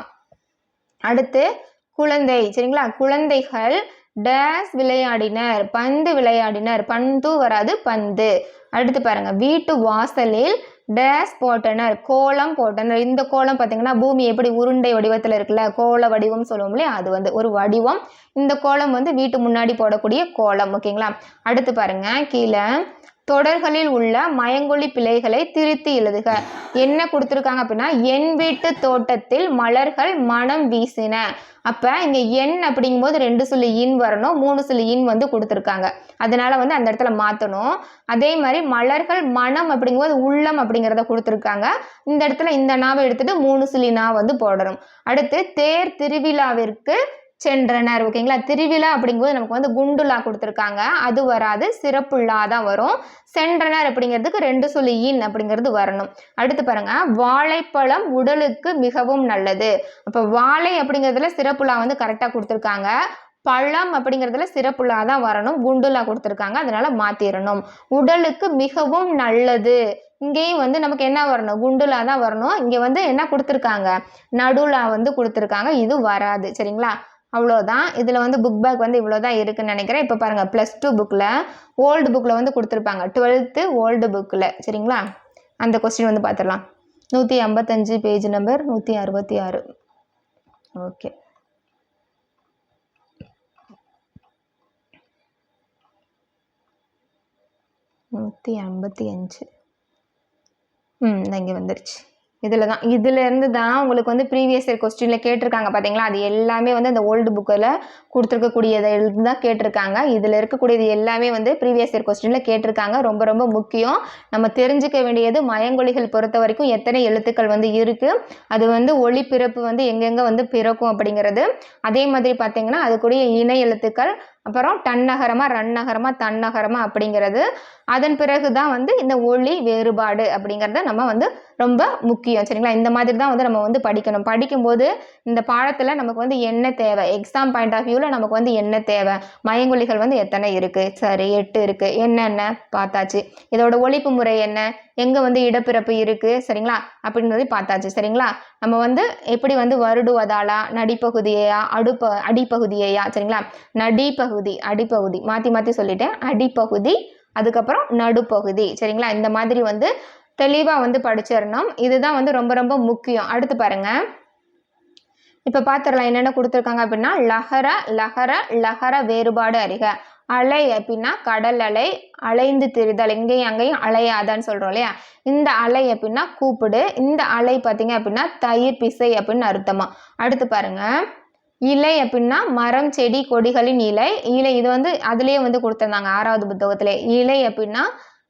அடுத்து குழந்தை சரிங்களா? குழந்தைகள் டேஸ் விளையாடினர். பந்து விளையாடினர். பந்து வராது. பந்து. அடுத்து பாருங்க. வீட்டு வாசலில் டேஸ் போட்டனர் கோலம் போட்டனர். இந்த கோலம் பார்த்தீங்கன்னா பூமி எப்படி உருண்டை வடிவத்தில் இருக்குல்ல கோல வடிவம் சொல்லுவோம் இல்லையா? அது வந்து ஒரு வடிவம். இந்த கோலம் வந்து வீட்டு முன்னாடி போடக்கூடிய கோலம் ஓகேங்களா? அடுத்து பாருங்க கீழே தொடர்களில் உள்ள மயங்கொழி பிழைகளை திருத்தி எழுதுக. என்ன கொடுத்துருக்காங்க அப்படின்னா என் வீட்டு தோட்டத்தில் மலர்கள் மனம் வீசின. அப்போ இங்கே எண் அப்படிங்கும்போது ரெண்டு சொல்லி இன் வரணும் மூணு சொல்லி இன் வந்து கொடுத்துருக்காங்க. அதனால வந்து அந்த இடத்துல மாற்றணும் அதே மாதிரி மலர்கள் மனம் அப்படிங்கும்போது உள்ளம் அப்படிங்கிறத கொடுத்துருக்காங்க. இந்த இடத்துல இந்த நாவை எடுத்துட்டு மூணு சொல்லி நா வந்து போடணும். அடுத்து தேர் திருவிழாவிற்கு சென்றனர் ஓகேங்களா? திருவிழா அப்படிங்கும்போது நமக்கு வந்து குண்டுலா கொடுத்துருக்காங்க. அது வராது சிறப்புள்ளா தான் வரும். சென்றனர் அப்படிங்கிறதுக்கு ரெண்டு சொல்லி இன் அப்படிங்கிறது வரணும். அடுத்து பாருங்க வாழைப்பழம் உடலுக்கு மிகவும் நல்லது. அப்போ வாழை அப்படிங்கிறதுல சிறப்புலா வந்து கரெக்டாக கொடுத்துருக்காங்க. பழம் அப்படிங்கிறதுல சிறப்புலா தான் வரணும். குண்டுலா கொடுத்துருக்காங்க அதனால மாத்திரணும். உடலுக்கு மிகவும் நல்லது. இங்கேயும் வந்து நமக்கு என்ன வரணும்? குண்டுலா தான் வரணும். இங்கே வந்து என்ன கொடுத்துருக்காங்க? நடுலா வந்து கொடுத்துருக்காங்க. இது வராது சரிங்களா? அவ்வளோதான் இதில் வந்து புக் பேக் வந்து இவ்வளோ தான் இருக்குதுன்னு நினைக்கிறேன். இப்போ பாருங்கள் ப்ளஸ் டூ புக்கில் ஓல்டு புக்கில் வந்து கொடுத்துருப்பாங்க. டுவெல்த்து ஓல்டு புக்கில் சரிங்களா? அந்த கொஸ்டின் வந்து பார்த்துடலாம் நூற்றி ஐம்பத்தஞ்சு பேஜ் நம்பர் நூற்றி அறுபத்தி ஆறு. ஓகே நூற்றி ஐம்பத்தி அஞ்சு ம் இங்கே வந்துருச்சு. இதில் தான். இதுலேருந்து தான் உங்களுக்கு வந்து ப்ரீவியஸ் இயர் கொஸ்டினில் கேட்டிருக்காங்க பார்த்தீங்களா அது எல்லாமே வந்து அந்த ஓல்டு புக்கில் கொடுத்துருக்கக்கூடியதை இருந்து தான் கேட்டிருக்காங்க. இதில் இருக்கக்கூடியது எல்லாமே வந்து ப்ரீவியஸ் இயர் கொஸ்டினில் கேட்டிருக்காங்க. ரொம்ப ரொம்ப முக்கியம். நம்ம தெரிஞ்சுக்க வேண்டியது மயங்கொலிகள் பொறுத்த வரைக்கும் எத்தனை எழுத்துக்கள் வந்து இருக்குது அது வந்து ஒளி பிறப்பு வந்து எங்கெங்கே வந்து பிறக்கும் அப்படிங்கிறது. அதே மாதிரி பார்த்தீங்கன்னா அதுக்குடைய இணை எழுத்துக்கள் அப்புறம் டன்னகரமா ரன்னகரமாக தன்னகரமாக அப்படிங்கிறது. அதன் பிறகு தான் வந்து இந்த ஒளி வேறுபாடு அப்படிங்கிறத நம்ம வந்து ரொம்ப முக்கியம். சரிங்களா? இந்த மாதிரி தான் வந்து நம்ம வந்து படிக்கணும். படிக்கும்போது இந்த பாடத்தில் நமக்கு வந்து என்ன தேவை? எக்ஸாம் பாயிண்ட் ஆஃப் வியூவில் நமக்கு வந்து என்ன தேவை? மயங்கொலிகள் வந்து எத்தனை இருக்குது சரி எட்டு இருக்குது என்னென்ன பார்த்தாச்சு? இதோட ஒழிப்பு முறை என்ன? எங்கே வந்து இடப்பிறப்பு இருக்குது சரிங்களா? அப்படின்றது பார்த்தாச்சு. சரிங்களா? நம்ம வந்து எப்படி வந்து வருடுவதாலா? நடிப்பகுதியையா? அடுப்ப அடிப்பகுதியையா? சரிங்களா? நடிப்பகுதி அடிப்பகுதி. மாற்றி மாற்றி சொல்லிட்டேன். அடிப்பகுதி அதுக்கப்புறம் நடுப்பகுதி. சரிங்களா? இந்த மாதிரி வந்து தெளிவாக வந்து படிச்சிடணும் இதுதான் வந்து ரொம்ப ரொம்ப முக்கியம். அடுத்து பாருங்கள் இப்போ பார்த்துடலாம் என்னென்ன கொடுத்துருக்காங்க அப்படின்னா லகர லகர லகர வேறுபாடு அறிக. அலை அப்படின்னா கடல் அலை அலைந்து திரிதல். இங்கேயும் அங்கேயும் அலையாதான்னு சொல்கிறோம் இல்லையா? இந்த அலை அப்படின்னா கூப்பிடு. இந்த அலை பார்த்தீங்க அப்படின்னா தயிர் பிசை அப்படின்னு அர்த்தமா. அடுத்து பாருங்க. இலை அப்படின்னா மரம் செடி கொடிகளின் இலை. இலை இது வந்து அதுலேயே வந்து கொடுத்துருந்தாங்க ஆறாவது புத்தகத்திலே. இலை அப்படின்னா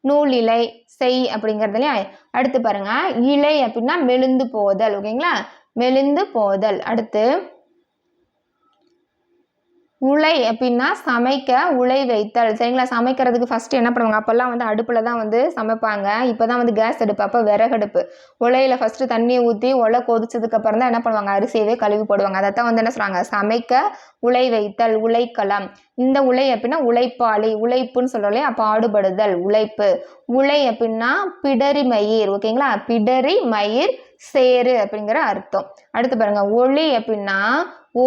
நூல் இலை செய் அப்படிங்கிறதுலையும் அடுத்து பாருங்க இலை அப்படின்னா மெலிந்து போதல் ஓகேங்களா மெலிந்து போதல். அடுத்து உலை அப்படின்னா சமைக்க உலை வைத்தல். சரிங்களா? சமைக்கிறதுக்கு ஃபஸ்ட்டு என்ன பண்ணுவாங்க? அப்போல்லாம் வந்து அடுப்பில் தான் வந்து சமைப்பாங்க. இப்போ தான் வந்து கேஸ் அடுப்பு அப்போ விறகடுப்பு உலையில் ஃபஸ்ட்டு தண்ணியை ஊற்றி உலை கொதிச்சதுக்கப்புறம் தான் என்ன பண்ணுவாங்க? அரிசியவே கழுவி போடுவாங்க. அதை தான் வந்து என்ன சொல்கிறாங்க சமைக்க உலை வைத்தல் உலைக்களம் இந்த உலை அப்படின்னா உழைப்பாளி உழைப்புன்னு சொல்கிறோம் பாடுபடுதல் உழைப்பு. உலை அப்படின்னா பிடரி மயிர் ஓகேங்களா? பிடரி மயிர் சேரு அப்படிங்கிற அர்த்தம். அடுத்து பாருங்க. ஒளி அப்படின்னா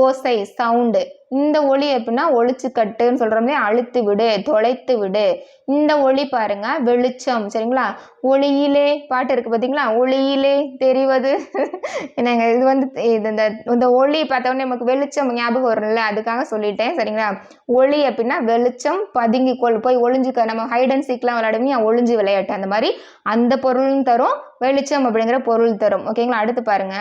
ஓசை சவுண்டு. இந்த ஒளி எப்படின்னா ஒளிச்சு கட்டுன்னு சொல்கிறோமே அழுத்து விடு தொலைத்து விடு. இந்த ஒளி பாருங்க வெளிச்சம். சரிங்களா? ஒளியிலே பாட்டு இருக்குது பார்த்தீங்களா ஒளியிலே தெரிவது. என்னங்க இது வந்து இது இந்த இந்த ஒளி பார்த்தோன்னே நமக்கு வெளிச்சம் ஞாபகம் வரும்ல அதுக்காக சொல்லிட்டேன். சரிங்களா? ஒளி அப்படின்னா வெளிச்சம் பதுங்கி கொள் போய் ஒளிஞ்சுக்க நம்ம ஹைட் அண்ட் சீக்லாம் விளையாடுவோம் ஒளிஞ்சு விளையாட்டு அந்த மாதிரி அந்த பொருளும் தரும் வெளிச்சம் அப்படிங்கிற பொருள் தரும். ஓகேங்களா? அடுத்து பாருங்க.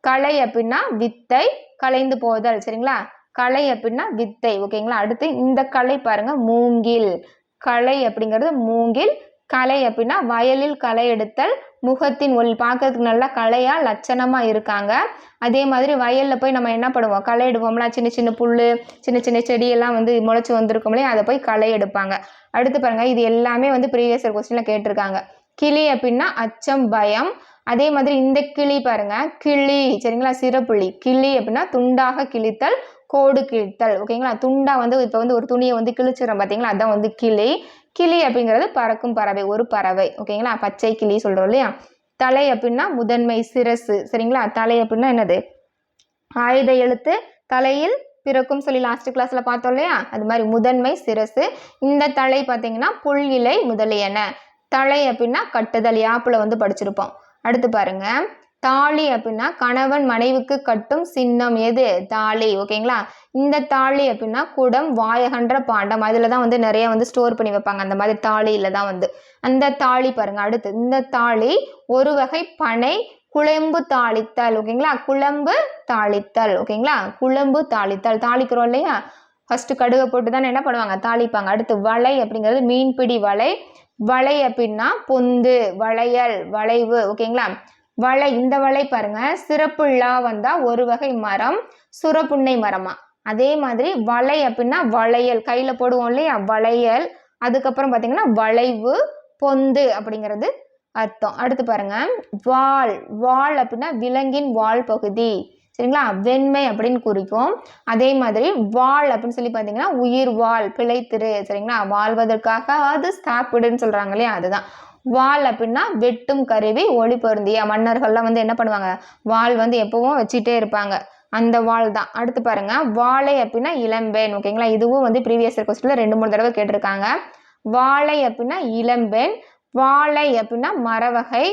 கலை அப்படின்னா வித்தை கலைந்து போதல். சரிங்களா? கலை அப்படின்னா வித்தை ஓகேங்களா அடுத்து இந்த கலை பாருங்க மூங்கில். கலை அப்படிங்கிறது மூங்கில். கலை அப்படின்னா வயலில் களை எடுத்தல் முகத்தின் ஒளி. பார்க்கறதுக்கு நல்லா கலையா லட்சணமா இருக்காங்க. அதே மாதிரி வயலில் போய் நம்ம என்ன பண்ணுவோம்? களை எடுப்போம்ல சின்ன சின்ன புல் சின்ன சின்ன செடியெல்லாம் வந்து முளைச்சி வந்திருக்கோம்லே அதை போய் களை எடுப்பாங்க. அடுத்து பாருங்க இது எல்லாமே வந்து ப்ரீவியஸ் இயர் கொஸ்டின்ல கேட்டிருக்காங்க. கிளி அப்படின்னா அச்சம் பயம். அதே மாதிரி இந்த கிளி பாருங்க கிளி சரிங்களா? சிறப்புள்ளி. கிளி அப்படின்னா துண்டாக கிழித்தல் கோடு கிழித்தல் ஓகேங்களா? துண்டா வந்து இப்போ வந்து ஒரு துணியை வந்து கிழிச்சிடறோம் பார்த்தீங்களா அதான் வந்து கிளி. கிளி அப்படிங்கிறது பறக்கும் பறவை ஒரு பறவை ஓகேங்களா? பச்சை கிளி சொல்கிறோம் இல்லையா? தலை அப்படின்னா முதன்மை சிரசு சரிங்களா? தலை அப்படின்னா என்னது? ஆயுத எழுத்து தலையில் பிறக்கும் சொல்லி லாஸ்ட் கிளாஸ்ல பார்த்தோம் இல்லையா? அது மாதிரி முதன்மை சிரசு. இந்த தலை பார்த்தீங்கன்னா புல் இலை முதலியன. தலை அப்படின்னா கட்டுதல் யாப்பில் வந்து படிச்சிருப்போம். அடுத்து பாருங்கள் தாலி அப்படின்னா கணவன் மனைவிக்கு கட்டும் சின்னம். எது? தாலி ஓகேங்களா? இந்த தாலி அப்படின்னா குடம் வாயகன்ற பாண்டம். அதில் தான் வந்து நிறைய வந்து ஸ்டோர் பண்ணி வைப்பாங்க. அந்த மாதிரி தாலியில் தான் வந்து. அந்த தாலி பாருங்கள் அடுத்து இந்த தாலி ஒரு வகை பனை குழம்பு தாளித்தல். ஓகேங்களா? குழம்பு தாளித்தல். ஓகேங்களா? குழம்பு தாளித்தல். தாளிக்கிறோம் இல்லையா? ஃபர்ஸ்ட் கடுகை போட்டு தானே என்ன பண்ணுவாங்க? தாளிப்பாங்க. அடுத்து வலை அப்படிங்கிறது மீன்பிடி வலை. வலை அப்படின்னா பொந்து வளையல் வளைவு. ஓகேங்களா? வலை இந்த வலை பாருங்க. சிறப்புள்ளா வந்தா ஒரு வகை மரம் சுரப்புண்ணை மரமா? அதே மாதிரி வளை அப்படின்னா வளையல். கையில போடுவோம் இல்லையா? வளையல். அதுக்கப்புறம் பார்த்தீங்கன்னா வளைவு பொந்து அப்படிங்கிறது அர்த்தம். அடுத்து பாருங்க. வால். வால் அப்படின்னா விலங்கின் வால் பகுதி. சரிங்களா? வெண்மை அப்படின்னு குறிக்கும். அதே மாதிரி வால் அப்படின்னு சொல்லி பார்த்தீங்கன்னா உயிர் வாழ் பிழைத்திரு. சரிங்களா? வாழ்வதற்காக அது சாப்பிடுன்னு சொல்றாங்க இல்லையா? அதுதான். வால் அப்படின்னா வெட்டும் கருவி ஒளி பொருந்திய. மன்னர்கள்லாம் வந்து என்ன பண்ணுவாங்க? வால் வந்து எப்பவும் வச்சுட்டே இருப்பாங்க. அந்த வாள் தான். அடுத்து பாருங்க. வாழை அப்படின்னா இளம்பெண். ஓகேங்களா? இதுவும் வந்து ப்ரீவியஸ் இயர் கொஸ்டின்ல ரெண்டு மூணு தடவை கேட்டிருக்காங்க. வாழை அப்படின்னா இளம்பெண். வாழை அப்படின்னா மரவகை.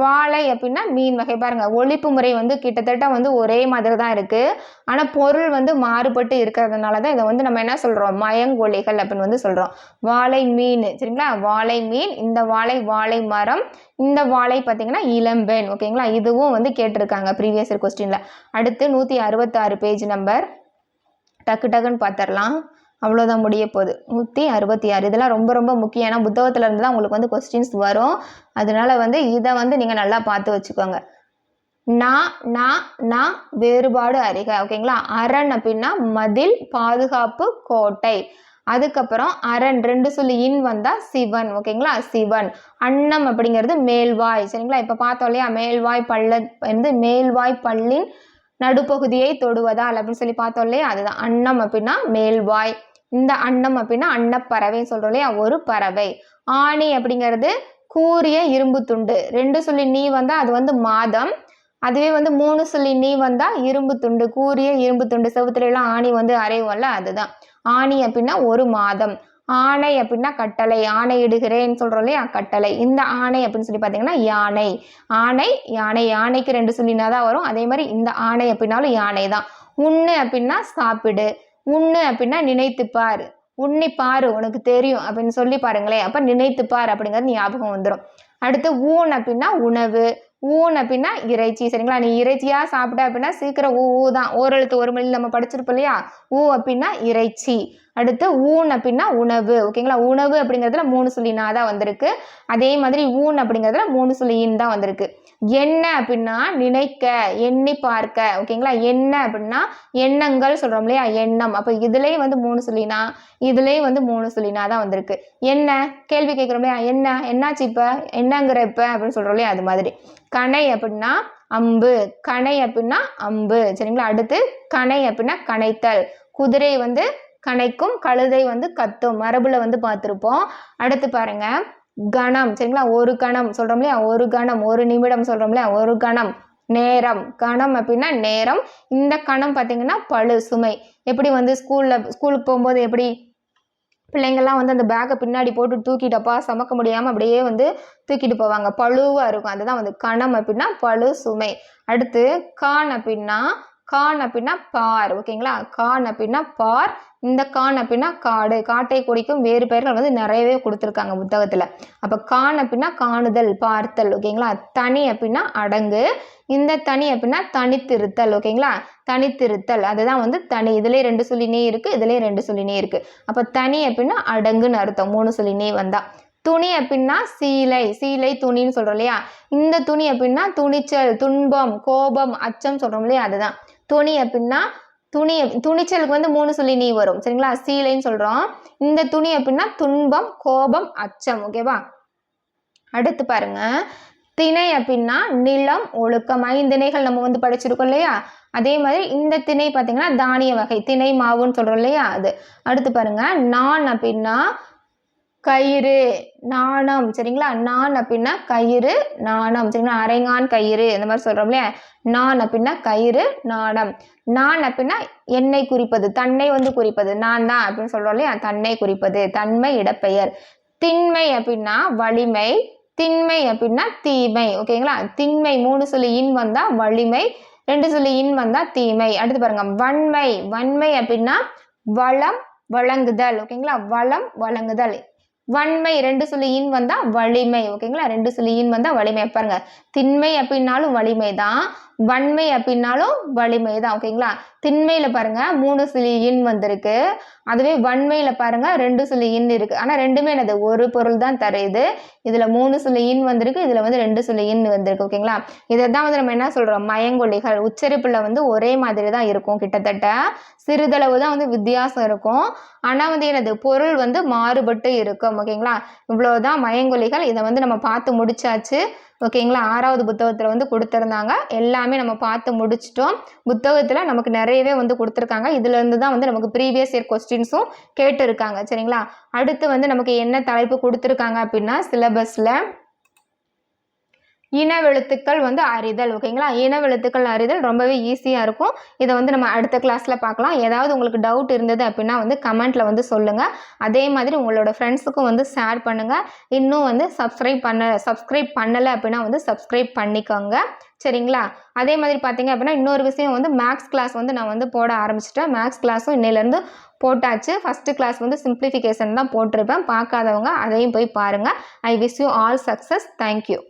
வாழை அப்படின்னா மீன் வகை. பாருங்கள் ஒழிப்பு முறை வந்து கிட்டத்தட்ட வந்து ஒரே மாதிரி தான் இருக்குது ஆனால் பொருள் வந்து மாறுபட்டு இருக்கிறதுனால தான் இதை வந்து நம்ம என்ன சொல்கிறோம் மயங்கொலிகள் அப்படின்னு வந்து சொல்கிறோம் வாழை மீன் சரிங்களா? வாழை மீன் இந்த வாழை வாழை மரம் இந்த வாழை பார்த்தீங்கன்னா இளம்பெண் ஓகேங்களா? இதுவும் வந்து கேட்டிருக்காங்க ப்ரீவியஸ் கொஸ்டினில் கொஸ்டின்ல அடுத்து நூற்றி அறுபத்தாறு பேஜ் நம்பர் டக்கு டக்குன்னு பார்த்துடலாம். அவ்வளோதான் முடிய போகுது. நூற்றி அறுபத்தி ஆறு. இதெல்லாம் ரொம்ப ரொம்ப முக்கியம். ஏன்னா புத்தகத்தில் இருந்து தான் உங்களுக்கு வந்து கொஸ்டின்ஸ் வரும். அதனால் வந்து இதை வந்து நீங்கள் நல்லா பார்த்து வச்சுக்கோங்க. நான் நான் நான் வேறுபாடு அறிக. ஓகேங்களா அரண் அப்படின்னா மதில் பாதுகாப்பு கோட்டை. அதுக்கப்புறம் அரண். ரெண்டு சொல்லி இன் வந்தால் சிவன். ஓகேங்களா சிவன். அன்னம் அப்படிங்கிறது மேல்வாய். சரிங்களா? இப்போ பார்த்தோம் இல்லையா? மேல்வாய் பள்ள வந்து மேல்வாய் பல்லின் நடுப்பகுதியை தொடுவதால் அப்படின்னு சொல்லி பார்த்தோம் இல்லையா? அதுதான். அன்னம் அப்படின்னா மேல்வாய். இந்த அன்னம் அப்படின்னா அன்னப்பறவைன்னு சொல்றோம் இல்லையா? ஒரு பறவை. ஆணி அப்படிங்கிறது கூரிய இரும்பு துண்டு. ரெண்டு சொல்லி நீ வந்தால் அது வந்து மாதம். அதுவே வந்து மூணு சொல்லி நீ வந்தால் இரும்பு துண்டு. கூரிய இரும்பு துண்டு. செவுத்துல எல்லாம் ஆணி வந்து அரைவோம்ல அதுதான். ஆணி அப்படின்னா ஒரு மாதம். ஆணை அப்படின்னா கட்டளை. ஆணையிடுகிறேன்னு சொல்கிறோம் இல்லையா? கட்டளை. இந்த ஆணை அப்படின்னு சொல்லி பார்த்தீங்கன்னா யானை. ஆணை யானை. யானைக்கு ரெண்டு சொல்லினா தான் வரும். அதே மாதிரி இந்த ஆணை அப்படின்னாலும் யானை தான் உண்ணு அப்படின்னா சாப்பிடு. உண்ணு அப்படின்னா நினைத்து பார். உண்ணி பாரு உனக்கு தெரியும் அப்படின்னு சொல்லி பாருங்களேன். அப்போ நினைத்து பார் அப்படிங்கிறது ஞாபகம் வந்துடும் அடுத்து ஊன் அப்படின்னா உணவு. ஊன் அப்படின்னா இறைச்சி. சரிங்களா? நீ இறைச்சியாக சாப்பிட்ட அப்படின்னா சீக்கிரம் ஊ ஊ தான். ஓரெழுத்து ஒரு மொழியில் நம்ம படிச்சிருப்போம் இல்லையா? ஊ அப்படின்னா இறைச்சி. அடுத்து ஊன் அப்படின்னா உணவு. ஓகேங்களா? உணவு அப்படிங்கிறதுல மூணு சொல்லினா தான் வந்திருக்கு. அதே மாதிரி ஊன் அப்படிங்கிறதுல மூணு சொல்லி தான் வந்திருக்கு. என்ன அப்படின்னா நினைக்க எண்ணி பார்க்க ஓகேங்களா என்ன அப்படின்னா எண்ணங்கள் சொல்கிறோம் இல்லையா? எண்ணம். அப்போ இதுலேயும் வந்து மூணு சொல்லினா இதுலேயும் வந்து மூணு சொல்லினா தான் வந்திருக்கு. என்ன? கேள்வி கேட்குறோம் இல்லையா? என்ன? என்னாச்சு இப்போ? என்னங்கிற இப்போ அப்படின்னு சொல்கிறோம் இல்லையா? அது மாதிரி. கணை அப்படின்னா அம்பு. கணை அப்படின்னா அம்பு. சரிங்களா? அடுத்து கணை அப்படின்னா கணைத்தல் குதிரை வந்து கணைக்கும் கழுதை வந்து கத்தும். மரபுல வந்து பார்த்துருப்போம். அடுத்து பாருங்க. கணம் சரிங்களா? ஒரு கணம் சொல்கிறோம் இல்லையா? ஒரு கணம் ஒரு நிமிடம் சொல்கிறோம் இல்லையா? ஒரு கணம் நேரம். கணம் அப்படின்னா நேரம். இந்த கணம் பார்த்தீங்கன்னா பழு சுமை. எப்படி வந்து ஸ்கூலில் ஸ்கூலுக்கு போகும்போது எப்படி பிள்ளைங்கள்லாம் வந்து அந்த பேக்கை பின்னாடி போட்டு தூக்கிட்டப்பா சமக்க முடியாமல் அப்படியே வந்து தூக்கிட்டு போவாங்க. பழுவாக இருக்கும். அதுதான் வந்து கணம் அப்படின்னா பழு சுமை. அடுத்து கான் அப்படின்னா கான் அப்படின்னா பார் ஓகேங்களா? கான் அப்படின்னா பார் இந்த கான் அப்படின்னா காடு. காட்டை குறிக்கும் வேறு பெயர்கள் வந்து நிறையவே கொடுத்துருக்காங்க புத்தகத்தில். அப்போ கான் அப்படின்னா காணுதல் பார்த்தல் ஓகேங்களா? தனி அப்படின்னா அடங்கு. இந்த தனி அப்படின்னா தனித்திருத்தல் ஓகேங்களா? தனித்திருத்தல். அதுதான் வந்து தனி. இதுலேயே ரெண்டு சொல்லினே இருக்குது இதுலேயே ரெண்டு சொல்லினே இருக்குது அப்போ தனி அப்படின்னா அடங்குன்னு அர்த்தம். மூணு சொல்லினே வந்தால் துணி அப்படின்னா சீலை. சீலை துணின்னு சொல்கிறோம் இல்லையா? இந்த துணி அப்படின்னா துணிச்சல் துன்பம் கோபம் அச்சம் சொல்கிறோம் இல்லையா? அதுதான். துணி அப்படின்னா துணி துணிச்சலுக்கு வந்து மூணு சொல்லி நீ வரும். சரிங்களா? சீலைன்னு சொல்கிறோம் இந்த துணி அப்படின்னா துன்பம் கோபம் அச்சம். ஓகேவா அடுத்து பாருங்க. திணை அப்படின்னா நிலம் ஒழுக்கம். ஐந்திணைகள் நம்ம வந்து படிச்சிருக்கோம் இல்லையா? அதே மாதிரி இந்த திணை பார்த்தீங்கன்னா தானிய வகை. திணை மாவுன்னு சொல்கிறோம் இல்லையா? அது. அடுத்து பாருங்க. நான் அப்படின்னா கயிறு நாணம். சரிங்களா? நான் அப்படின்னா கயிறு நாணம். சரிங்களா? அரைங்கான் கயிறு இந்த மாதிரி சொல்கிறோம் இல்லையா? நான் அப்படின்னா கயிறு நாணம். நான் அப்படின்னா என்னை குறிப்பது தன்னை வந்து குறிப்பது. நான் தான் அப்படின்னு சொல்கிறோம் இல்லையா? தன்னை குறிப்பது தன்மை இடப்பெயர். திண்மை அப்படின்னா வலிமை திண்மை அப்படின்னா தீமை. ஓகேங்களா? திண்மை மூணு சொல்லி இன் வந்தால் வலிமை ரெண்டு சொல்லி இன் வந்தால் தீமை. அடுத்து பாருங்க வன்மை. வன்மை அப்படின்னா வளம் வழங்குதல். ஓகேங்களா? வளம் வழங்குதல். வன்மை ரெண்டு சொல்லி இன் வந்தா வலிமை ஓகேங்களா ரெண்டு சொல்லி இன் வந்தா வலிமை. பாருங்க திண்மை அப்படின்னாலும் வலிமை தான் வன்மை அப்படின்னாலும் வலிமை தான் ஓகேங்களா திண்மையில பாருங்க மூணு சிலி இன் வந்திருக்கு. அதுவே வன்மையில பாருங்க ரெண்டு சிலி இன் இருக்கு. ஆனா ரெண்டுமே என்னது? ஒரு பொருள் தான் தரையுது இதுல மூணு சிலி இன் வந்திருக்கு இதுல வந்து ரெண்டு சிலி இன் வந்திருக்கு ஓகேங்களா இதை தான் வந்து நம்ம என்ன சொல்றோம்? மயங்கொல்லிகள் உச்சரிப்புல வந்து ஒரே மாதிரி தான் இருக்கும் கிட்டத்தட்ட. சிறிதளவு தான் வந்து வித்தியாசம் இருக்கும். ஆனா வந்து என்னது? பொருள் வந்து மாறுபட்டு இருக்கும் ஓகேங்களா இவ்வளவுதான் மயங்கொல்லிகள் இதை வந்து நம்ம பார்த்து முடிச்சாச்சு. ஓகேங்களா? ஆறாவது புத்தகத்தில் வந்து கொடுத்துருந்தாங்க. எல்லாமே நம்ம பார்த்து முடிச்சிட்டோம். புத்தகத்தில் நமக்கு நிறையவே வந்து கொடுத்துருக்காங்க. இதுலேருந்து தான் வந்து நமக்கு ப்ரீவியஸ் இயர் கொஸ்டின்ஸும் கேட்டிருக்காங்க. சரிங்களா? அடுத்து வந்து நமக்கு என்ன தலைப்பு கொடுத்துருக்காங்க அப்படின்னா சிலபஸில் இனவெழுத்துக்கள் வந்து அறிதல் ஓகேங்களா? இனவெழுத்துக்கள் அறிதல் ரொம்பவே ஈஸியாக இருக்கும். இதை வந்து நம்ம அடுத்த கிளாஸில் பார்க்கலாம். ஏதாவது உங்களுக்கு டவுட் இருந்தது அப்படின்னா வந்து கமெண்ட்டில் வந்து சொல்லுங்கள் அதே மாதிரி உங்களோட ஃப்ரெண்ட்ஸுக்கும் வந்து ஷேர் பண்ணுங்கள் இன்னும் வந்து சப்ஸ்கிரைப் பண்ண சப்ஸ்கிரைப் பண்ணலை அப்படின்னா வந்து சப்ஸ்கிரைப் பண்ணிக்கோங்க. சரிங்களா? அதே மாதிரி பார்த்தீங்க அப்படின்னா இன்னொரு விஷயம் வந்து மேக்ஸ் கிளாஸ் வந்து நான் வந்து போட ஆரம்பிச்சிட்டேன். மேக்ஸ் கிளாஸும் இன்னிலேருந்து போட்டாச்சு. ஃபஸ்ட்டு கிளாஸ் வந்து சிம்பிளிஃபிகேஷன் தான் போட்டிருப்பேன். பார்க்காதவங்க அதையும் போய் பாருங்கள் I wish you all success thank you